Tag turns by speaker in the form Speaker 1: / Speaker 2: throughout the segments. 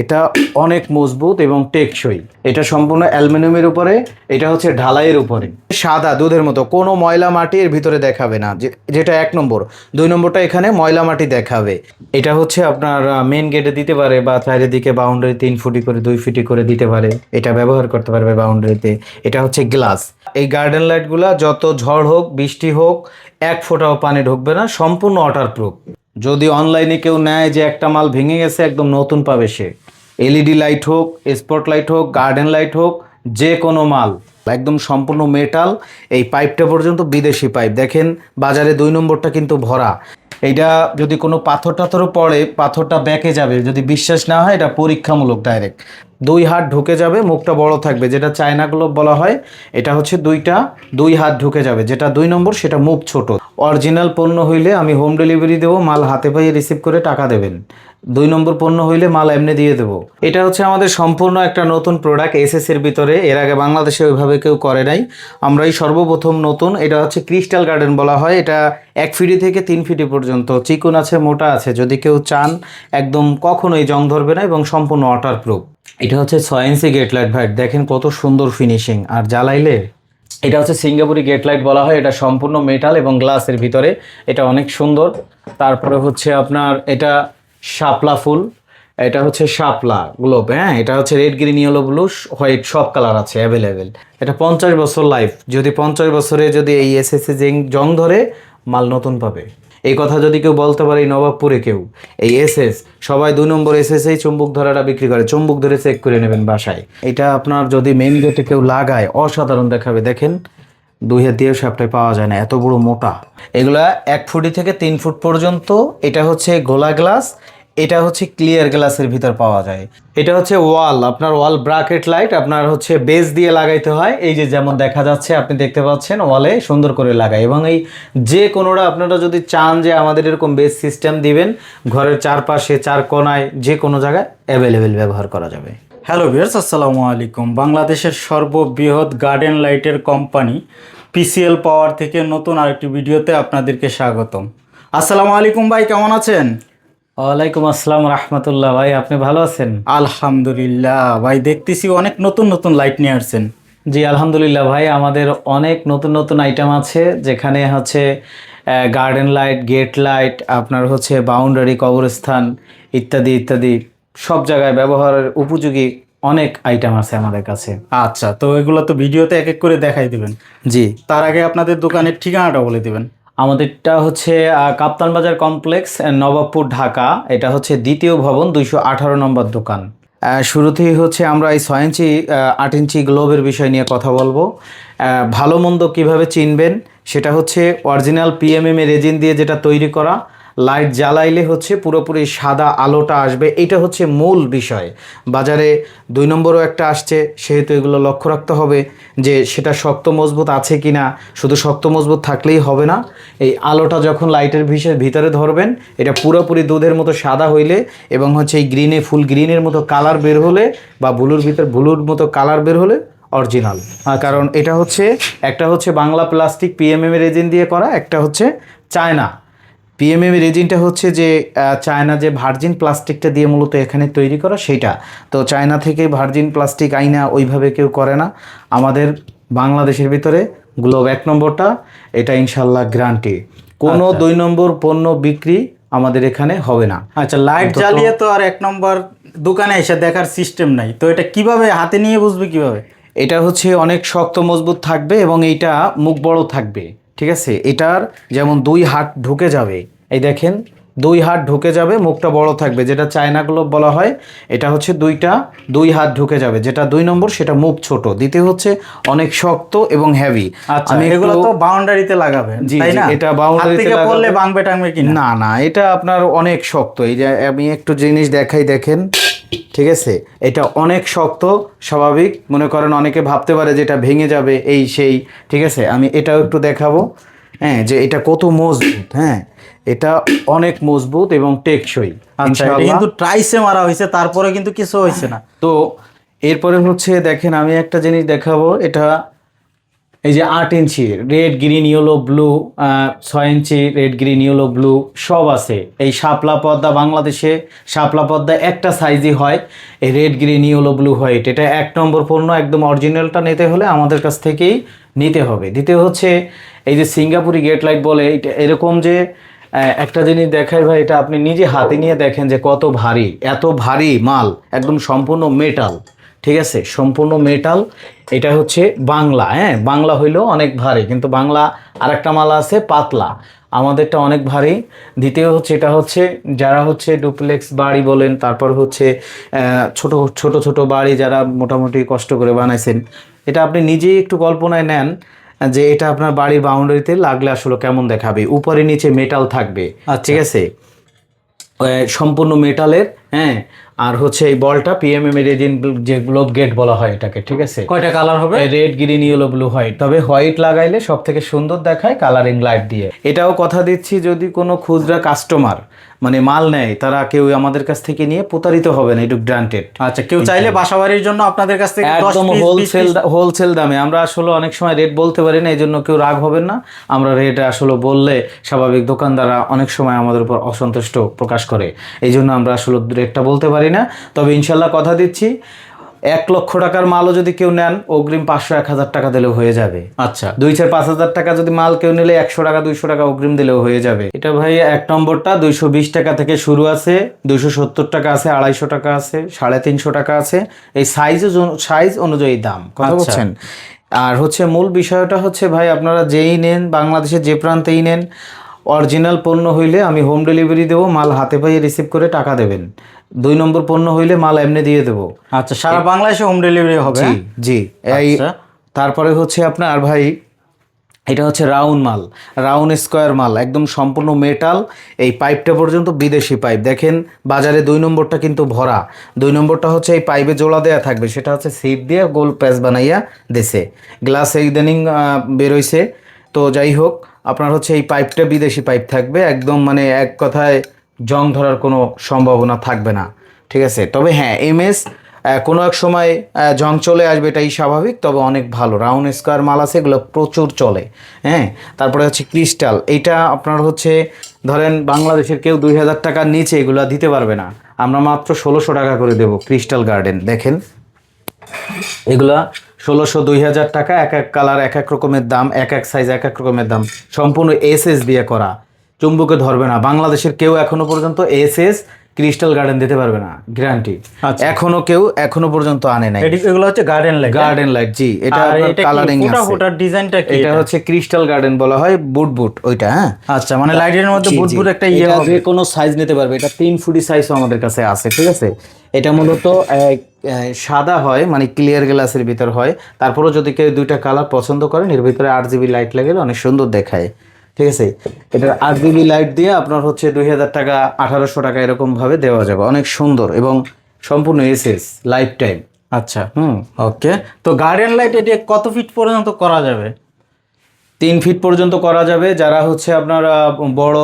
Speaker 1: এটা অনেক মজবুত এবং টেকসই। এটা সম্পূর্ণ অ্যালমিনিয়ামের উপরে, এটা হচ্ছে ঢালাইয়ের উপরে। সাদা, দুধের মতো, কোনো ময়লা মাটি এর ভিতরে দেখাবে না। যেটা এক নম্বর। দুই নম্বরটা এখানে ময়লা মাটি দেখাবে। এটা হচ্ছে আপনার মেন গেটে দিতে পারে বা চারিদিকে বাউন্ডারি তিন ফুটি করে, দুই ফুটি করে দিতে পারে। এটা ব্যবহার করতে পারবে বাউন্ডারিতে এটা হচ্ছে গ্লাস এই গার্ডেন লাইটগুলা যত ঝড় হোক, বৃষ্টি হোক, এক ফোঁটাও পানি ঢুকবে না, সম্পূর্ণ ওয়াটারপ্রুফ যদি অনলাইনে কেউ নেয় যে একটা মাল ভেঙে গেছে, একদম নতুন পাবে সে। এলইডি লাইট হোক, স্পট লাইট হোক, গার্ডেন লাইট হোক, যে কোনো মাল। একদম সম্পূর্ণ মেটাল, এই পাইপটা পর্যন্ত বিদেশি পাইপ। দেখেন, বাজারে দুই নম্বরটা কিন্তু ভরা। এইটা যদি কোনো পাথর টাথরও পড়ে, পাথরটা ব্যাকে যাবে। যদি বিশ্বাস না হয়, এটা পরীক্ষামূলক ডাইরেক্ট দুই হাত ঢুকে যাবে, মুখটা বড় থাকবে। যেটা চায়নাগুলো বলা হয়, এটা হচ্ছে দুইটা, দুই হাত ঢুকে যাবে। যেটা দুই নম্বর, সেটা মুখ ছোট। অরিজিনাল পণ্য হইলে আমি হোম ডেলিভারি দেবো, মাল হাতে পাইয়ে রিসিভ করে টাকা দেবেন। দুই নম্বর পণ্য হইলে মাল এমনি দিয়ে দেবো। এটা হচ্ছে আমাদের সম্পূর্ণ একটা নতুন প্রোডাক্ট এসএস এর ভিতরে। এর আগে বাংলাদেশে ওইভাবে কেউ করে নাই। আমরাই সর্বপ্রথম নতুন। এটা হচ্ছে ক্রিস্টাল গার্ডেন বলা হয়। এটা এক ফিটি থেকে তিন ফিটি পর্যন্ত। চিকুন আছে, মোটা আছে। যদি কেউ চান, একদম কখনোই জং ধরবে না এবং সম্পূর্ণ ওয়াটারপ্রুফ এটা হচ্ছে ছয় ইঞ্চি গেট লাইট ভাইট দেখেন কত সুন্দর ফিনিশিং আর জ্বালাইলে এটা হচ্ছে সিঙ্গাপুরি গেট লাইট বলা হয়, এটা সম্পূর্ণ মেটাল এবং গ্লাসের ভিতরে। এটা অনেক সুন্দর। তারপরে হচ্ছে আপনার এটা শাপলা ফুল, এটা হচ্ছে শাপলা গ্লোব হ্যাঁ? এটা হচ্ছে red green yellow blue white সব কালার আছে অ্যাভেলেবেল এটা পঞ্চাশ বছর লাইফ যদি পঞ্চাশ বছরে যদি এই এসএসসি জং ধরে, মাল নতুন পাবে। এই কথা যদি কেউ বলতে পারে এই নবাবপুরে কেউ, এই এস এস সবাই দুই নম্বর এসএস এই চুম্বুক ধরাটা বিক্রি করে, চুম্বুক ধরে চেক করে নেবেন বাসায়। এটা আপনার যদি মেন গেটে কেউ লাগায়, অসাধারণ দেখাবে। দেখেন দুই হাত দিয়েও সাপটায় পাওয়া যায় না, এত বড় মোটা। এগুলা এক ফুটি থেকে তিন ফুট পর্যন্ত, এটা হচ্ছে গোলা গ্লাস এটা হচ্ছে ক্লিয়ার গ্লাসের ভিতর পাওয়া যায়। এটা হচ্ছে ওয়াল আপনার ওয়াল ব্রাকেট লাইট আপনার হচ্ছে বেস দিয়ে লাগাইতে হয়। এই যে যেমন দেখা যাচ্ছে, আপনি দেখতে পাচ্ছেন ওয়ালে সুন্দর করে লাগায়। এবং এই যে কোনোটা আপনারা যদি চান যে আমাদের এরকম বেস সিস্টেম দিবেন, ঘরের চারপাশে, চার কোনায়, যে কোনো জায়গায় অ্যাভেলেবেল ব্যবহার করা যাবে।
Speaker 2: হ্যালো ভিউয়ার্স আসসালামু আলাইকুম। বাংলাদেশের সর্ববৃহৎ গার্ডেন লাইটের কোম্পানি পিসিএল পাওয়ার থেকে নতুন আরেকটি ভিডিওতে আপনাদেরকে স্বাগতম। আসসালামু আলাইকুম ভাই, কেমন আছেন?
Speaker 1: ওয়ালাইকুম আসসালাম রহমতুল্লাহ ভাই আপনি ভালো আছেন?
Speaker 2: আলহামদুলিল্লাহ ভাই দেখতেছি অনেক নতুন নতুন লাইট নিয়ে আসছেন।
Speaker 1: জি আলহামদুলিল্লাহ ভাই আমাদের অনেক নতুন নতুন আইটেম আছে যেখানে হচ্ছে গার্ডেন লাইট গেট লাইট আপনার হচ্ছে বাউন্ডারি কবরস্থান ইত্যাদি ইত্যাদি সব জায়গায় ব্যবহারের উপযোগী অনেক আইটেম আছে আমাদের কাছে।
Speaker 2: আচ্ছা তো এগুলো তো ভিডিওতে এক এক করে দেখাই দিবেন।
Speaker 1: জি।
Speaker 2: তার আগে আপনাদের দোকানের ঠিকানাটা বলে দিবেন।
Speaker 1: আমাদেরটা হচ্ছে কাপ্তান বাজার কমপ্লেক্স নবাবপুর, ঢাকা। এটা হচ্ছে দ্বিতীয় ভবন, দুইশো আঠারো নম্বর দোকান। শুরুতেই হচ্ছে আমরা এই ছয় ইঞ্চি আট ইঞ্চি গ্লোবের বিষয় নিয়ে কথা বলব। ভালো মন্দ কীভাবে চিনবেন, সেটা হচ্ছে অরিজিনাল পিএমএম রেজিন দিয়ে যেটা তৈরি করা লাইট জ্বালাইলে হচ্ছে পুরোপুরি সাদা আলোটা আসবে। এটা হচ্ছে মূল বিষয়। বাজারে দুই নম্বরও একটা আসছে, সেহেতু এগুলো লক্ষ্য রাখতে হবে যে সেটা শক্ত মজবুত আছে কি না শুধু শক্ত মজবুত থাকলেই হবে না। এই আলোটা যখন লাইটের ভিতরে ধরবেন, এটা পুরোপুরি দুধের মতো সাদা হইলে এবং হচ্ছে এই গ্রিনে, ফুল গ্রিনের মতো কালার বের হলে বা ব্লুর ভিতর, ব্লুর মতো কালার বের হলে অরিজিনাল। কারণ এটা হচ্ছে, একটা হচ্ছে বাংলা প্লাস্টিক পিএমএম রেজিন দিয়ে করা, একটা হচ্ছে চায়না। পিএমএম রেজিনটা হচ্ছে যে চায়না যে ভার্জিন প্লাস্টিকটা দিয়ে মূলত এখানে তৈরি করা সেটা তো চায়না থেকে ভার্জিন প্লাস্টিক আইনা ওইভাবে কেউ করে না। আমাদের বাংলাদেশের ভিতরে গ্লোব এক নম্বরটা এটা ইনশাল্লাহ গ্রান্টি কোনো দুই নম্বর পণ্য বিক্রি আমাদের এখানে হবে না।
Speaker 2: আচ্ছা লাইট জ্বালিয়ে তো আর এক নম্বর দোকানে এসে দেখার সিস্টেম নাই। তো এটা কীভাবে হাতে নিয়ে বুঝবে কীভাবে?
Speaker 1: এটা হচ্ছে অনেক শক্ত মজবুত থাকবে এবং এইটা মুখ বড় থাকবে। ঠিক আছে? এটার যেমন দুই হাত ঢুকে যাবে এই দেখেন দুই হাত ঢুকে যাবে মুখটা বড় থাকবে যেটা চায়নাগুলো বলা হয় এটা হচ্ছে দুইটা দুই হাত ঢুকে যাবে যেটা দুই নম্বর সেটা মুখ ছোট। দ্বিতীয় হচ্ছে অনেক শক্ত এবং হেভি
Speaker 2: আচ্ছা এগুলো তো বাউন্ডারিতে তাই না?
Speaker 1: এটা
Speaker 2: হাত
Speaker 1: boundary তে
Speaker 2: থেকে
Speaker 1: লাগাবে।
Speaker 2: পড়লে ভাঙবে টাঙবে
Speaker 1: না না এটা আপনার অনেক শক্ত। এই যে আমি একটু জিনিস দেখাই দেখেন। ঠিক আছে? এটা অনেক শক্ত স্বাভাবিক। মনে করেন অনেকে ভাবতে পারে যে এটা ভেঙে যাবে এই সেই। ঠিক আছে? আমি এটাও একটু দেখাবো। হ্যাঁ যে এটা কত মজবুত হ্যাঁ? এটা অনেক মজবুত এবং টেকসই।
Speaker 2: আচ্ছা এটা কিন্তু ট্রাইসে মারা হয়েছে তারপরে কিন্তু কিছু হয়েছে না।
Speaker 1: তো এরপরে হচ্ছে দেখেন আমি একটা জিনিস দেখাবো। এটা এই যে আট ইঞ্চি রেড গ্রিন ইয়েলো ব্লু ছয় ইঞ্চি রেড গ্রিন ইয়েলো ব্লু সব আছে। এই শাপলা পদ্মা বাংলাদেশে শাপলা পদ্মা একটা সাইজই হয়, এই red green yellow blue white এটা এক নম্বর পণ্য, একদম অরিজিনালটা নিতে হলে আমাদের কাছ থেকেই নিতে হবে। দ্বিতীয় হচ্ছে, এই যে সিঙ্গাপুরি গেট লাইট বলে, এটা এরকম যে একটা জিনিস দেখাই ভাই, এটা আপনি নিজে হাতে নিয়ে দেখেন যে কত ভারী, এত ভারী মাল, একদম সম্পূর্ণ মেটাল ঠিক আছে? সম্পূর্ণ মেটাল এটা হচ্ছে বাংলা হ্যাঁ? বাংলা হইলেও অনেক ভারী কিন্তু বাংলা আরেকটা মালা আছে পাতলা। আমাদেরটা অনেক ভারী। দ্বিতীয় হচ্ছে এটা হচ্ছে যারা হচ্ছে ডুপ্লেক্স বাড়ি বলেন তারপর হচ্ছে ছোট ছোট ছোট বাড়ি যারা মোটামুটি কষ্ট করে বানাইছেন এটা আপনি নিজেই একটু কল্পনায় নেন যে এটা আপনার বাড়ির বাউন্ডারিতে লাগলে আসলে কেমন দেখাবে? উপরে নিচে মেটাল থাকবে
Speaker 2: আচ্ছা।
Speaker 1: ঠিক আছে? সম্পূর্ণ মেটালের হ্যাঁ আর হচ্ছে এই বলটা পিএমএম রেজিন যে গ্লোব গেট বলা হয় এটাকে ঠিক আছে?
Speaker 2: কয়টা কালার হবে?
Speaker 1: Red green yellow blue white তবে হোয়াইট লাগাইলে সব থেকে সুন্দর দেখায় কালারিং লাইট দিয়ে। এটাও কথা দিচ্ছি যদি কোনো খুচরা কাস্টমার মানে মাল নেয় তারা কেউ আমাদের কাছ থেকে নিয়ে প্রতারিত হবে না এটুক গ্রান্টেড
Speaker 2: আচ্ছা কেউ চাইলে বাসাবাড়ির জন্য আপনাদের কাছ থেকে 10
Speaker 1: একদম হোলসেল হোলসেল দামে। আমরা আসলে অনেক সময় রেট বলতে পারি না এই জন্য কেউ রাগ হবেন না। আমরা রেট আসলে বললে স্বাভাবিক দোকানদাররা অনেক সময় আমাদের উপর অসন্তুষ্ট প্রকাশ করে। এই জন্য আমরা আসলে রেটটা বলতে পারি না। তবে ইনশাল্লাহ কথা দিচ্ছি। এক লক্ষ টাকার মালও যদি কেউ নেন অগ্রিম পাঁচশো এক হাজার টাকা দিলেও হয়ে যাবে।
Speaker 2: আচ্ছা।
Speaker 1: দুই চার পাঁচ হাজার টাকা যদি মাল কেউ নিলে একশো টাকা দুইশো টাকা অগ্রিম দিলেও হয়ে যাবে। এটা ভাই এক নম্বরটা দুইশো বিশ টাকা থেকে শুরু আছে দুইশো সত্তর টাকা আছে আড়াইশো টাকা আছে সাড়ে তিনশো টাকা আছে। এই সাইজ সাইজ অনুযায়ী দাম কথা
Speaker 2: আচ্ছা।
Speaker 1: বলছেন? আর হচ্ছে মূল বিষয়টা হচ্ছে ভাই আপনারা যেই নেন বাংলাদেশের যে প্রান্তেই নেন অরিজিনাল পণ্য হইলে আমি হোম ডেলিভারি দেবো মাল হাতে পাইয়ে রিসিভ করে টাকা দেবেন। দুই নম্বর পণ্য হইলে মাল এমনি দিয়ে দেবো।
Speaker 2: আচ্ছা সারা বাংলাদেশে হোম ডেলিভারি হবে?
Speaker 1: জি জি। এই
Speaker 2: আচ্ছা।
Speaker 1: তারপরে হচ্ছে আপনার ভাই এটা হচ্ছে রাউন্ড মাল রাউন্ড স্কোয়ার মাল একদম সম্পূর্ণ মেটাল এই পাইপটা পর্যন্ত বিদেশি পাইপ দেখেন বাজারে দুই নম্বরটা কিন্তু ভরা। দুই নম্বরটা হচ্ছে এই পাইপে জোড়া দেয়া থাকবে। সেটা হচ্ছে সিট দিয়ে গোল প্যাচ বানাইয়া দেশে গ্লাস ইদানিং বেরোইছে। তো যাই হোক আপনার হচ্ছে এই পাইপটা বিদেশি পাইপ থাকবে, একদম মানে এক কথায় জং ধরার কোনো সম্ভাবনা থাকবে না, ঠিক আছে? তবে হ্যাঁ এমএস কোনো এক সময় জং চলে আসবে এটাই স্বাভাবিক, তবে অনেক ভালো রাউন্ড স্কোয়ার মাল আছে, এগুলো প্রচুর চলে হ্যাঁ? তারপরে হচ্ছে ক্রিস্টাল এইটা আপনার হচ্ছে, ধরেন বাংলাদেশের কেউ দুই হাজার টাকার নিচে এগুলো দিতে পারবে না, আমরা মাত্র ষোলোশো টাকা করে দেবো ক্রিস্টাল গার্ডেন দেখেন। এগুলা ষোলোশো দুই হাজার টাকা, এক এক কালার, এক এক রকমের দাম, এক এক সাইজ এক এক রকমের দাম। সম্পূর্ণ এস এস দিয়ে করা। চুম্বুকে ধরবে না। বাংলাদেশের কেউ এখনও পর্যন্ত এস এস ক্রিস্টাল গার্ডেন দিতে পারবে না গ্যারান্টি
Speaker 2: আচ্ছা।
Speaker 1: এখনও কেউ এখনও পর্যন্ত আনে নাই।
Speaker 2: এগুলো হচ্ছে গার্ডেন লাইট
Speaker 1: গার্ডেন লাইট জি এটা কালারিং আছে।
Speaker 2: ডিজাইনটা কি
Speaker 1: এটা হচ্ছে ক্রিস্টাল গার্ডেন বলা হয় বুট বুট ওইটা হ্যাঁ?
Speaker 2: আচ্ছা মানে লাইটের মধ্যে বুট
Speaker 1: বুট।
Speaker 2: একটা ইয়ে হবে।
Speaker 1: যে কোনো সাইজ নিতে পারবে এটা তিন ফুটি সাইজও আমাদের কাছে আছে ঠিক আছে? এটা মূলত সাদা হয় মানে ক্লিয়ার গ্লাসের ভিতর হয়। তারপরেও যদি কেউ দুইটা কালার পছন্দ করেন এর ভিতরে আট জিবি লাইট লাগলে অনেক সুন্দর দেখায়। ঠিক আছে? এটার আট জিবি লাইট দিয়ে আপনার হচ্ছে দুই হাজার টাকা আঠারোশো টাকা এরকমভাবে দেওয়া যাবে। অনেক সুন্দর এবং সম্পূর্ণ এসএস লাইফ টাইম।
Speaker 2: আচ্ছা।
Speaker 1: হুম
Speaker 2: ওকে। তো গার্ডেন লাইট এটি কত ফিট পর্যন্ত করা যাবে?
Speaker 1: তিন ফিট পর্যন্ত করা যাবে। যারা হচ্ছে আপনার বড়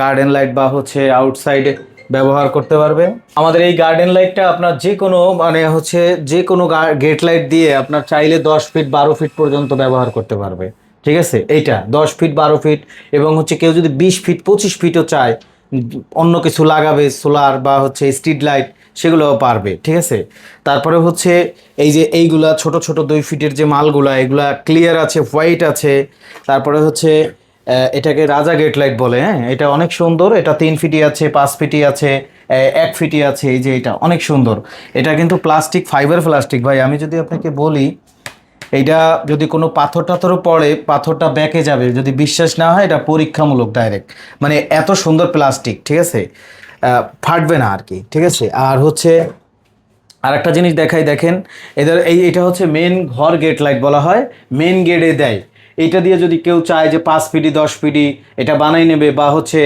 Speaker 1: গার্ডেন লাইট বা হচ্ছে আউটসাইডে ব্যবহার করতে পারবে। আমাদের এই গার্ডেন লাইটটা আপনার যে কোনো মানে হচ্ছে যে কোনো গেট লাইট দিয়ে আপনার চাইলে দশ ফিট বারো ফিট পর্যন্ত ব্যবহার করতে পারবে। ঠিক আছে? এইটা, দশ ফিট বারো ফিট এবং হচ্ছে কেউ যদি বিশ ফিট পঁচিশ ফিটও চায়, অন্য কিছু লাগাবে সোলার বা হচ্ছে স্ট্রিট লাইট সেগুলোও পারবে, ঠিক আছে? তারপরে হচ্ছে এই যে এইগুলা ছোট ছোট দুই ফিটের যে মালগুলা, এগুলা ক্লিয়ার আছে হোয়াইট আছে, তারপরে হচ্ছে এটাকে রাজা গেট লাইট বলে হ্যাঁ? এটা অনেক সুন্দর, এটা তিন ফিটি আছে, পাঁচ ফিটি আছে এক ফিটি আছে, এই যে এটা অনেক সুন্দর। এটা কিন্তু প্লাস্টিক ফাইবার প্লাস্টিক ভাই, আমি যদি আপনাকে বলি এইটা যদি কোনো পাথর টাথরও পড়ে, পাথরটা ব্যাকে যাবে, যদি বিশ্বাস না হয়, এটা পরীক্ষামূলক ডাইরেক্ট মানে এত সুন্দর প্লাস্টিক ঠিক আছে? ফাটবে না আর কি ঠিক আছে? আর হচ্ছে আর একটা জিনিস দেখাই, দেখেন, এদের এই, এটা হচ্ছে মেন ঘর গেট লাইট বলা হয় মেন গেটে দেয়। এটা দিয়ে যদি কেউ চায় যে পাঁচ পিডি, দশ পিডি, এটা বানাই নেবে বা হচ্ছে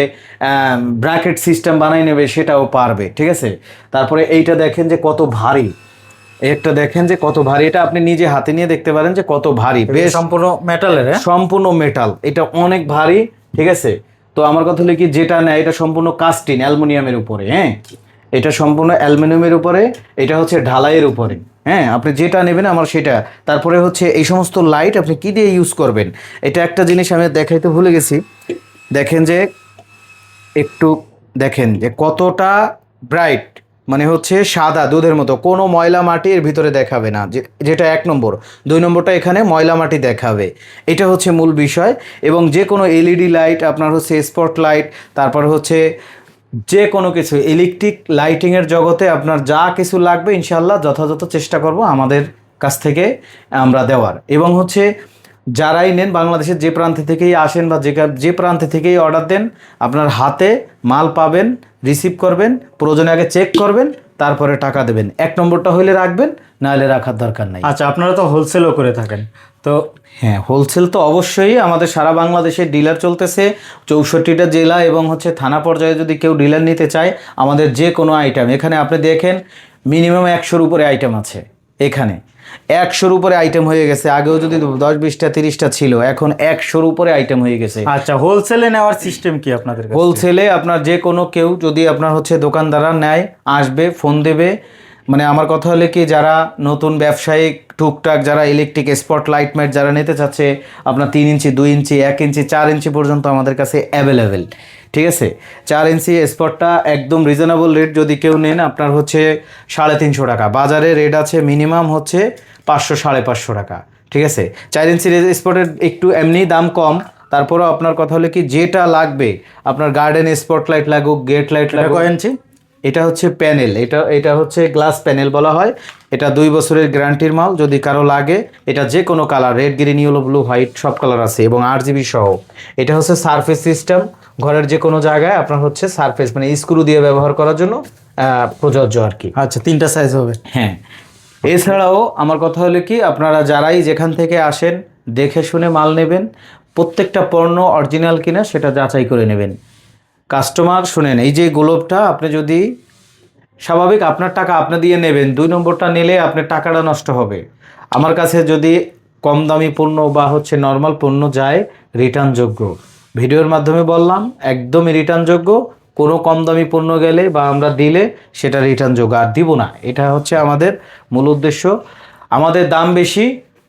Speaker 1: ব্র্যাকেট সিস্টেম বানাই নেবে, সেটাও পারবে, ঠিক আছে? তারপরে এইটা দেখেন যে কত ভারী। একটা দেখেন যে কত ভারী। এটা আপনি নিজে হাতে নিয়ে দেখতে পারেন যে কত ভারী। বেশ
Speaker 2: সম্পূর্ণ মেটালের
Speaker 1: সম্পূর্ণ মেটাল এটা অনেক ভারী ঠিক আছে? তো আমার কথা হলো কি যেটা নেয় এটা সম্পূর্ণ কাস্টিন অ্যালুমিনিয়ামের উপরে হ্যাঁ? এটা সম্পূর্ণ অ্যালুমিনিয়ামের উপরে এটা হচ্ছে ঢালাইয়ের উপরে হ্যাঁ? আপনি যেটা নেবেন আমার সেটা। তারপরে হচ্ছে এই সমস্ত লাইট আপনি কি দিয়ে ইউজ করবেন? এটা একটা জিনিস আমি দেখাইতে ভুলে গেছি। দেখেন যে একটু দেখেন যে কতটা ব্রাইট মানে হচ্ছে সাদা দুধের মতো। কোনো ময়লা মাটি এর ভিতরে দেখাবে না যেটা এক নম্বর। দুই নম্বরটা এখানে ময়লা মাটি দেখাবে। এটা হচ্ছে মূল বিষয়। এবং যে কোনো এলইডি লাইট, আপনার হচ্ছে স্পট লাইট, তারপর হচ্ছে যে কোনো কিছু, ইলেকট্রিক লাইটিংয়ের জগতে আপনার যা কিছু লাগবে ইনশাল্লাহ যথাযথ চেষ্টা করব আমাদের কাছ থেকে আমরা দেওয়ার। এবং হচ্ছে যারাই নেন, বাংলাদেশের যে প্রান্ত থেকেই আসেন বা যে যে প্রান্ত থেকেই অর্ডার দেন, আপনার হাতে মাল পাবেন রিসিভ করবেন প্রয়োজনে আগে চেক করবেন তারপরে টাকা দেবেন। এক নম্বরটা হইলে রাখবেন না হলে রাখার দরকার নাই।
Speaker 2: আচ্ছা আপনারা তো হোলসেলও করে থাকেন। তো
Speaker 1: হ্যাঁ হোলসেল তো অবশ্যই আমাদের সারা বাংলাদেশে ডিলার চলতেছে। চৌষট্টিটা জেলা এবং হচ্ছে থানা পর্যায়ে যদি কেউ ডিলার নিতে চায় আমাদের যে কোনো আইটেম এখানে আপনি দেখেন মিনিমাম একশোর উপরে আইটেম আছে এখানে। একশোর উপরে আইটেম হয়ে গেছে। আগেও যদি দশ বিশটা তিরিশটা ছিল এখন একশোর উপরে আইটেম হয়ে গেছে।
Speaker 2: আচ্ছা হোলসেলে নেওয়ার সিস্টেম কি আপনাদের
Speaker 1: হোলসেলে আপনার যে কোনো কেউ যদি আপনার হচ্ছে দোকানদাররা নেয় আসবে ফোন দেবে। মানে আমার কথা হলে কি যারা নতুন ব্যবসায়িক টুকটাক যারা ইলেকট্রিক স্পট লাইট ম্যাট যারা নিতে চাচ্ছে আপনার তিন ইঞ্চি দুই ইঞ্চি এক ইঞ্চি চার ইঞ্চি পর্যন্ত আমাদের কাছে অ্যাভেলেবেল ঠিক আছে? চার ইঞ্চি স্পটটা একদম রিজনেবল রেট যদি কেউ নেন আপনার হচ্ছে সাড়ে তিনশো টাকা। বাজারে রেট আছে মিনিমাম হচ্ছে পাঁচশো সাড়ে পাঁচশো টাকা। ঠিক আছে? চার ইঞ্চি স্পটের একটু এমনি দাম কম। তারপরেও আপনার কথা হলো কি যেটা লাগবে আপনার গার্ডেন স্পটলাইট লাগুক গেট লাইট লাগুক
Speaker 2: কয় ইঞ্চি
Speaker 1: এটা হচ্ছে প্যানেল এটা এটা হচ্ছে গ্লাস প্যানেল বলা হয়। এটা দুই বছরের গ্যারান্টির মাল যদি কারও লাগে এটা যে কোনো colour red green yellow blue white সব কালার আছে এবং আর জিবি সহ। এটা হচ্ছে সারফেস সিস্টেম ঘরের যে কোনো জায়গায় আপনার হচ্ছে সারফেস মানে স্ক্রু দিয়ে ব্যবহার করার জন্য প্রযোজ্য আর কি।
Speaker 2: আচ্ছা তিনটা সাইজ হবে।
Speaker 1: হ্যাঁ। এছাড়াও আমার কথা হলো কি আপনারা যারাই যেখান থেকে আসেন দেখে শুনে মাল নেবেন প্রত্যেকটা পণ্য অরিজিনাল কিনা সেটা যাচাই করে নেবেন। কাস্টমার শুনেন এই যে গোলপটা আপনি যদি স্বাভাবিক আপনার টাকা আপনি দিয়ে নেবেন দুই নম্বরটা নিলে আপনার টাকাটা নষ্ট হবে। আমার কাছে যদি কম দামি পণ্য বা হচ্ছে নর্মাল পণ্য যায় রিটার্নযোগ্য ভিডিওর মাধ্যমে বললাম একদমই রিটার্নযোগ্য কোনো কম দামি পণ্য গেলে বা আমরা দিলে সেটা রিটার্নযোগ্য আর দিব না। এটা হচ্ছে আমাদের মূল উদ্দেশ্য। আমাদের দাম বেশি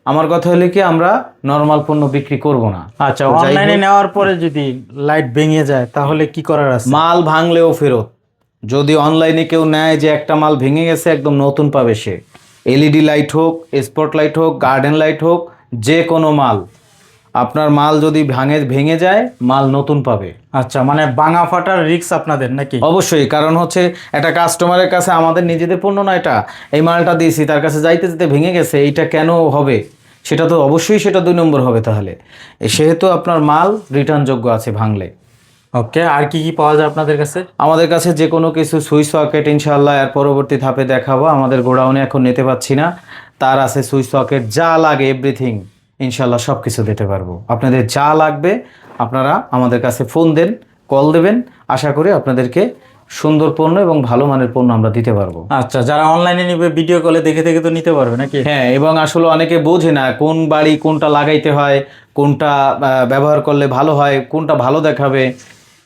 Speaker 1: আমার কথা হলে কি আমরা নর্মাল পণ্য বিক্রি করব না।
Speaker 2: আচ্ছা অনলাইনে নেওয়ার পরে যদি লাইট ভেঙে যায় তাহলে কি করার আছে?
Speaker 1: মাল ভাঙলেও ফেরত। যদি অনলাইনে কেউ নেয় যে একটা মাল ভেঙে গেছে একদম নতুন পাবে সে। এলইডি লাইট হোক স্পট লাইট হোক গার্ডেন লাইট হোক যে কোনো মাল। আপনার মাল যদি ভাঙে ভেঙে যায় মাল নতুন পাবে।
Speaker 2: আচ্ছা মানে বাঙা ফাটার রিক্স আপনাদের নাকি?
Speaker 1: অবশ্যই কারণ হচ্ছে একটা কাস্টমারের কাছে আমাদের নিজেদের পণ্য না এটা। এই মালটা দিয়েছি তার কাছে যাইতে যেতে ভেঙে গেছে এইটা কেন হবে? সেটা তো অবশ্যই সেটা দুই নম্বর হবে তাহলে। সেহেতু আপনার মাল রিটার্নযোগ্য আছে ভাঙলে।
Speaker 2: ওকে আর কি কি পাওয়া যায় আপনাদের কাছে?
Speaker 1: আমাদের কাছে যে কোনো কিছু সুইচ সকেট ইনশাল্লাহ এর পরবর্তী ধাপে দেখাবো। আমাদের গোডাউনে এখন নিতে পাচ্ছি না। তার আছে সুইচ সকেট যা লাগে এভরিথিং ইনশাল্লাহ সব কিছু দিতে পারব। আপনাদের যা লাগবে আপনারা আমাদের কাছে ফোন দেন কল দেবেন। আশা করি আপনাদেরকে সুন্দর পণ্য এবং ভালো মানের পণ্য আমরা দিতে পারব।
Speaker 2: আচ্ছা যারা অনলাইনে নিবে ভিডিও কলে দেখে দেখে তো নিতে পারবে নাকি?
Speaker 1: হ্যাঁ এবং আসলে অনেকে বোঝে না কোন বাড়ি কোনটা লাগাইতে হয় কোনটা ব্যবহার করলে ভালো হয় কোনটা ভালো দেখাবে।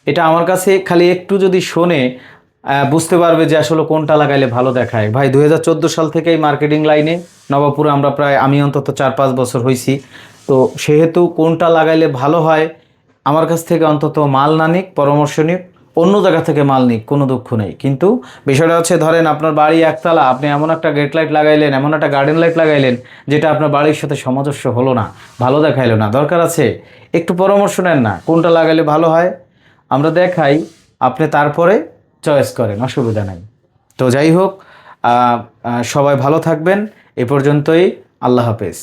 Speaker 1: এটা আমার কাছে খালি একটু যদি শোনে বুঝতে পারবে যে আসলে কোনটা লাগাইলে ভালো দেখায়। ভাই দু হাজার চোদ্দ সাল থেকে এই মার্কেটিং লাইনে নবাবপুরে আমরা প্রায়, আমি অন্তত চার পাঁচ বছর হয়েছি তো সেহেতু কোনটা লাগাইলে ভালো হয়, আমার কাছ থেকে অন্তত মাল না নিক, পরামর্শ নিক, অন্য জায়গা থেকে মাল নিক, কোনো দুঃখ নেই। কিন্তু বিষয়টা হচ্ছে, ধরেন আপনার বাড়ি একতলা, আপনি এমন একটা গেট লাইট লাগাইলেন, এমন একটা গার্ডেন লাইট লাগাইলেন, যেটা আপনার বাড়ির সাথে সামঞ্জস্য হলো না, ভালো দেখাইলো না। দরকার আছে, একটু পরামর্শ নেন না, কোনটা লাগাইলে ভালো হয়। আমরা দেখাই, আপনি তারপরে চয়েস করেন অসুবিধা নেই। তো যাই হোক সবাই ভালো থাকবেন এ পর্যন্তই আল্লাহ হাফেজ।